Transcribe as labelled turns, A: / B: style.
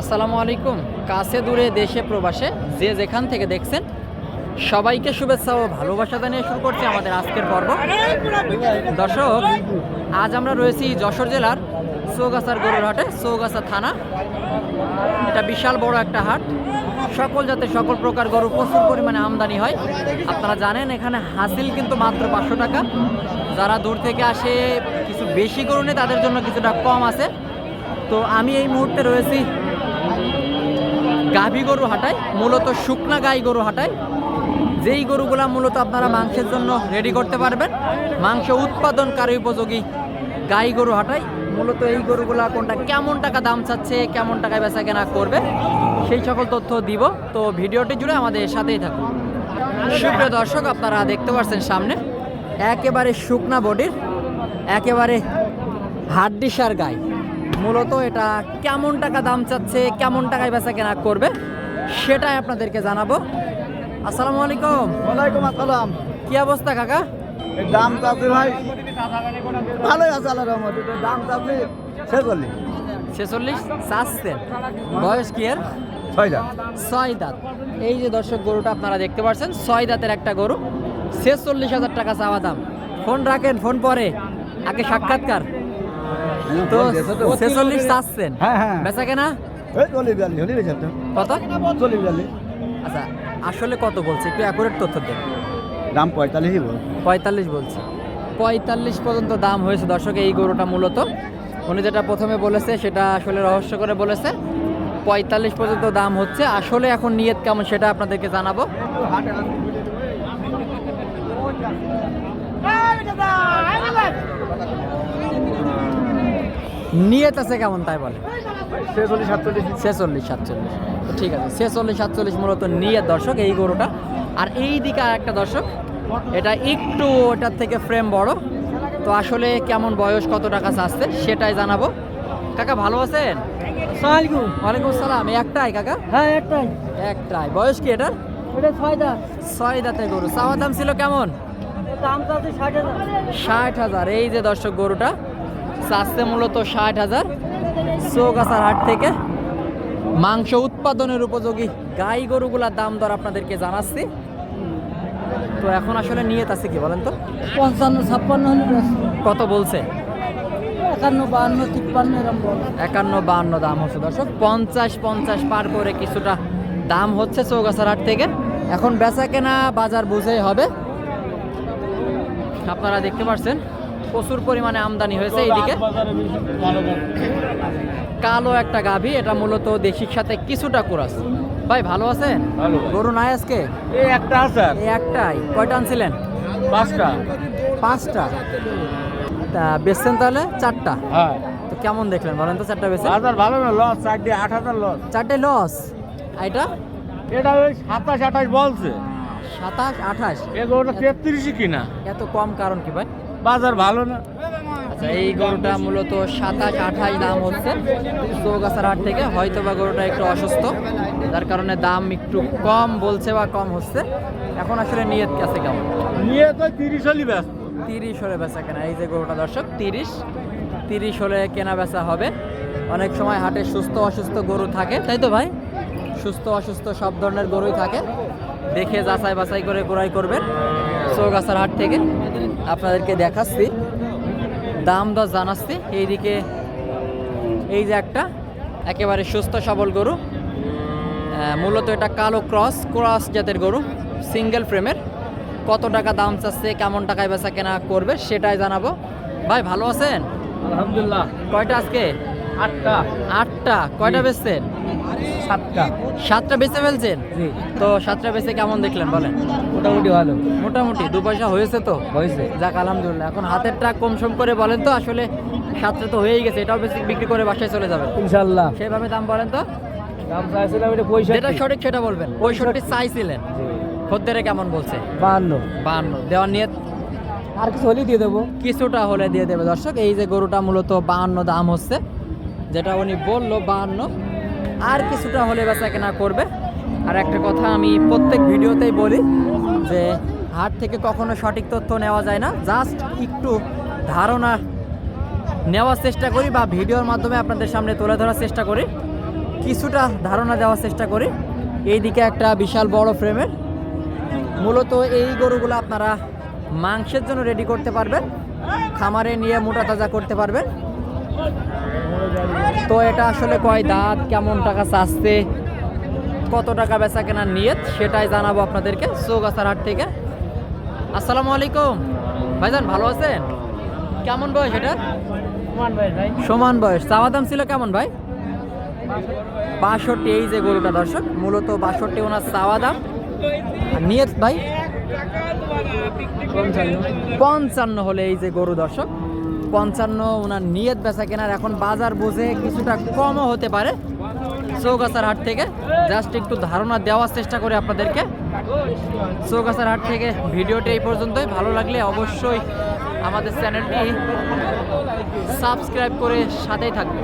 A: আসসালামু আলাইকুম। কাছে দূরে দেশে প্রবাসে যে যেখান থেকে দেখছেন, সবাইকে শুভেচ্ছা ও ভালোবাসা জানিয়ে শুরু করছি আমাদের আজকের পর্ব। দর্শক, আজ আমরা রয়েছি যশোর জেলার চৌগাছার গরুর হাটে, চৌগাছা থানা। এটা বিশাল বড় একটা হাট। সকল জাতের সকল প্রকার গরু প্রচুর পরিমাণে আমদানি হয়। আপনারা জানেন, এখানে হাসিল কিন্তু মাত্র পাঁচশো টাকা। যারা দূর থেকে আসে, কিছু বেশি গরু নেই তাদের জন্য কিছুটা কম আছে। তো আমি এই মুহূর্তে রয়েছি গাভী গরু হাটায় মূলত শুকনা গাই গরু হাটায় যেই গরুগুলা মূলত আপনারা মাংসের জন্য রেডি করতে পারবেন মাংস উৎপাদনকারী উপযোগী গাই গরু হাটায় মূলত এই গরুগুলা কোনটা কেমন টাকা দাম চাচ্ছে, কেমন টাকায় বেচা কেনা করবে, সেই সকল তথ্য দিব। তো ভিডিওটি জুড়ে আমাদের সাথেই থাকুন। সুপ্রিয় দর্শক, আপনারা দেখতে পাচ্ছেন সামনে, একেবারে শুকনা বডির, একেবারে হাড্ডিসার গাই। মূলত এটা কেমন টাকা দাম চাচ্ছে কেমন টাকায় বেচা কেনা করবে সেটাই আপনাদেরকে জানাব। আসসালামু আলাইকুম।
B: ওয়ালাইকুম আসসালাম।
A: কি অবস্থা কাকা?
B: দাম চাপি ভাই ভালোই আছে আল্লাহ রহমত দাম চাপি ছেচল্লিশ।
A: ছেচল্লিশ চাচ্ছেন বয়স কি এর?
B: ছয়টা
A: ছয় দাঁত। এই যে দর্শক গরুটা আপনারা দেখতে পাচ্ছেন ছয় দাঁতের একটা গরু। ছেচল্লিশ হাজার টাকা চাওয়া দাম। ফোন রাখেন ফোন পরে। আগে সাক্ষাৎকার। তো ছেচল্লিশ চাচ্ছেন।
B: হ্যাঁ হ্যাঁ।
A: বেচা কেনা?
B: চল্লিশ বিয়াল্লিশ হলি বেশি
A: কত?
B: চল্লিশ বিয়াল্লিশ।
A: আচ্ছা আসলে কত বলছে? একটু অ্যাকুরেট তথ্য দেন।
B: দাম পঁয়তাল্লিশই বল।
A: পঁয়তাল্লিশ বলছে। পঁয়তাল্লিশ পর্যন্ত দাম হয়েছে। দর্শক এই গরুটা মূলত উনি যেটা প্রথমে বলেছে সেটা আসলে রহস্য করে বলেছে। পঁয়তাল্লিশ পর্যন্ত দাম হচ্ছে। আসলে এখন নিয়ত কেমন সেটা আপনাদেরকে জানাব। নিয়ত আছে কেমন তাই বলে?
B: ছেচল্লিশ সাতচল্লিশ।
A: ছেচল্লিশ সাতচল্লিশ। তো ঠিক আছে ছেচল্লিশ সাতচল্লিশ মূলত নিয়ে দর্শক এই গরুটা। আর এই দিকে আর একটা দর্শক এটা একটু ওটার থেকে ফ্রেম বড়। তো আসলে কেমন বয়স কত টাকা আসছে সেটাই জানাব। কাকা ভালো আছেন?
C: সালামালাইকুম
A: ওয়ালাইকুম সালাম একটাই কাকা?
C: হ্যাঁ একটাই।
A: একটাই। বয়স কি
C: এটা ছয়টা
A: ছয় দাঁতের গরু। চাওয়া দাম ছিল কেমন?
C: দাম তো ষাট হাজার।
A: ষাট হাজার। এই যে দর্শক গরুটা চাচ্ছে মূলত ষাট হাজার। চৌগাছার হাট থেকে মাংস উৎপাদনের উপযোগী গাই গরুগুলার দাম দর আপনাদেরকে জানাচ্ছি। তো এখন আসলে নিয়ত আছে কি বলেন তো?
C: পঞ্চান্ন ছাপ্পান্ন
A: কত বলছে?
C: একান্ন বাহান্ন তিপ্পান্ন
A: একান্ন বাহান্ন দাম হচ্ছে দর্শক। পঞ্চাশ পঞ্চাশ পার করে কিছুটা দাম হচ্ছে চৌগাছার হাট থেকে। এখন বেচা কেনা বাজার বুঝেই হবে। আপনারা দেখতে পাচ্ছেন প্রচুর পরিমাণে আমদানি হয়েছে এইদিকে। কালো একটা গাভী এটা মূলত দেশির সাথে কিছুটা কুরাস। ভাই ভালো আছেন। গরু নাই আজকে?
B: এই একটা আছে।
A: এই একটাই। কয়টা আনছিলেন?
B: পাঁচটা।
A: পাঁচটা? তা বেচছেন তাহলে চারটা?
B: হ্যাঁ।
A: তো কেমন দেখলেন? বলেন তো চারটা বেচে
B: হাজার ভালো না লস চারটে আট হাজার লস
A: চারটে লস এটা?
B: এটা ওই সাতাশ আঠাশ বলছে।
A: সাতাশ আঠাশ?
B: এগুলোটা তেত্রিশই কিনা।
A: এত কম কারণ কি ভাই?
B: বাজার ভালো না।
A: আচ্ছা এই গরুটা মূলত সাতাশ আঠাশ দাম হচ্ছে। চৌগাছার হাট থেকে হয়তো বা গরুটা একটু অসুস্থ। যার কারণে দাম একটু কম বলছে বা কম হচ্ছে। এখন আসলে নিয়ত কাছে কেমন?
B: নিয়ে তো তিরিশ হলি ব্যস্ত।
A: তিরিশ হলে বেচা কেনা। এই যে গরুটা দর্শক তিরিশ। তিরিশ হলে কেনা বেচা হবে। অনেক সময় হাটে সুস্থ অসুস্থ গরু থাকে। তাই তো ভাই? সুস্থ অসুস্থ সব ধরনের গরুই থাকে। দেখে যাচাই বাছাই করে ক্রয় করবেন। চৌগাছার হাট থেকে আপনাদেরকে দেখাচ্ছি দাম দর জানাচ্ছি। এইদিকে এই যে একটা একেবারে সুস্থ সবল গরু মূলত এটা কালো ক্রস ক্রস জাতের গরু সিঙ্গেল ফ্রেমের। কত টাকা দাম চাচ্ছে কেমন টাকায় বেচা কেনা করবে সেটাই জানাব। ভাই ভালো আছেন?
B: আলহামদুলিল্লাহ।
A: কয়টা আজকে?
B: আটটা।
A: আটটা। কয়টা বেচছেন?
B: সাতটা।
A: সাতটা বেচে ফেলছেন? তো সাতটা বেচে কেমন দেখলেন বলেন?
B: মোটামুটি ভালো।
A: মোটামুটি দু পয়সা হয়েছে তো?
B: হয়েছে।
A: যাক আলহামদুলিল্লাহ। এখন হাতের ট্রাক কম সম করে বলেন তো আসলে সাতটা তো হয়েই গেছে এটাও বেশি বিক্রি করে বাসায় চলে যাবে
B: ইনশাল্লাহ।
A: সেভাবে দাম বলেন তো?
B: দাম চাইছিলাম এটা পয়সা
A: যেটা সঠিক সেটা বলবেন। পঁয়ষট্টি চাইছিলেন। খদ্দেরে কেমন বলছে?
B: বাহান্ন।
A: বান্ন দেওয়ার নিয়ে
B: আর কিছু হলেই দিয়ে দেবো।
A: কিছুটা হলে দিয়ে দেবে দর্শক। এই যে গরুটা মূলত বাহান্ন দাম হচ্ছে যেটা উনি বলল বাহান্ন। আর কিছুটা হলে বেচা কেনা করবে। আর একটা কথা আমি প্রত্যেক ভিডিওতেই বলি যে, হাট থেকে কখনো সঠিক তথ্য নেওয়া যায় না। জাস্ট একটু ধারণা নেওয়ার চেষ্টা করি বা ভিডিওর মাধ্যমে আপনাদের সামনে তুলে ধরার চেষ্টা করি। কিছুটা ধারণা দেওয়ার চেষ্টা করি। এইদিকে একটা বিশাল বড় ফ্রেমের মূলত এই গরুগুলো আপনারা মাংসের জন্য রেডি করতে পারবেন। খামারে নিয়ে মোটা তাজা করতে পারবেন। তো এটা আসলে কয় দাঁত কেমন টাকা চাচ্ছে কত টাকা বেচা কেনার নিয়ত সেটাই জানাব আপনাদেরকে চৌগাছার হাট থেকে। আসসালামু আলাইকুম। ভাইজান ভালো আছেন? কেমন বয়স এটা?
C: মান
A: সমান বয়স। চাওয়া দাম ছিল কেমন ভাই? বাষট্টি এই যে গরুটা দর্শক মূলত বাষট্টি ওনার চাওয়া দাম। নিয়ত ভাই? পঞ্চান্ন হলে এই যে গরু দর্শক পঞ্চান্ন ওনার নিয়ত বেচা কেনার এখন বাজার বুঝে কিছুটা কমও হতে পারে চৌগাছার হাট থেকে। জাস্ট একটু ধারণা দেওয়ার চেষ্টা করে আপনাদেরকে। চৌগাছার হাট থেকে ভিডিওটি এই পর্যন্তই। ভালো লাগলে অবশ্যই আমাদের চ্যানেলটি সাবস্ক্রাইব করে সাথেই থাকবে